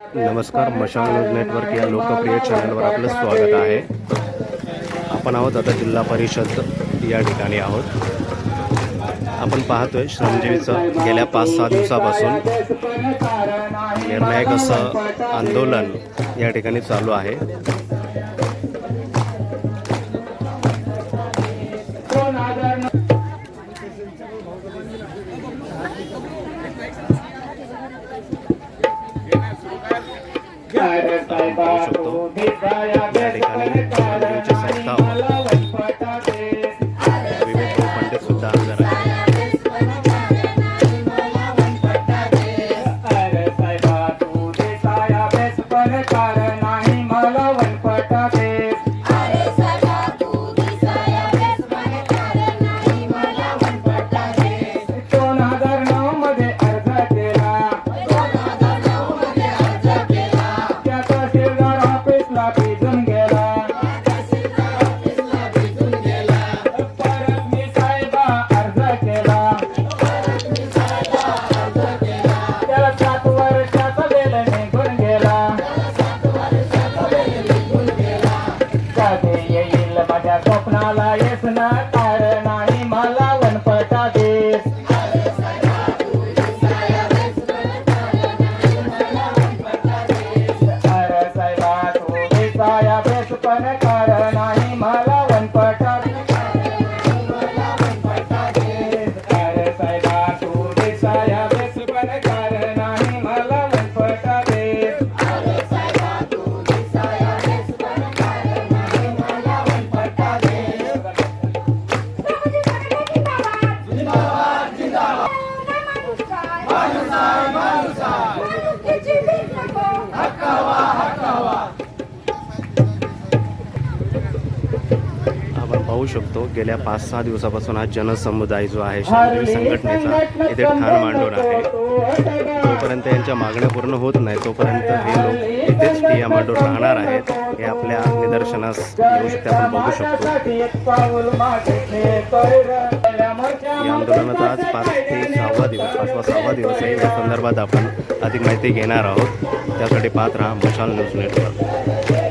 नमस्कार मशाल news network या लोकप्रिय चॅनलवर आपलं स्वागत आहे. आपण आहोत आता जिल्हा परिषद या ठिकाणी आहोत. आपण पाहतोय श्रमजीवीचं गेल्या पाच सहा दिवसापासून निर्णायक असं आंदोलन या ठिकाणी चालू आहे. आपण पाहू स्वप्नाला येस ना आपण पाहू शकतो गेल्या पाच सहा दिवसापासून हा जनसमुदाय जो आहे श्रमजीवी संघटनेचा इथे ठाण मांडून आहे. जोपर्यंत यांच्या मागण्या पूर्ण होत नाही तोपर्यंत हे लोक इथेच ठिया मांडून राहणार आहेत. हे आपल्या निदर्शनास येऊ शकते आपण बघू शकतो. या आंदोलनाचा आज पाच ते सहावा दिवस पाचवा सहावा दिवस आहे. या संदर्भात आपण अधिक माहिती घेणार आहोत. त्यासाठी पाहत राहा मशाल न्यूज नेटवर्क.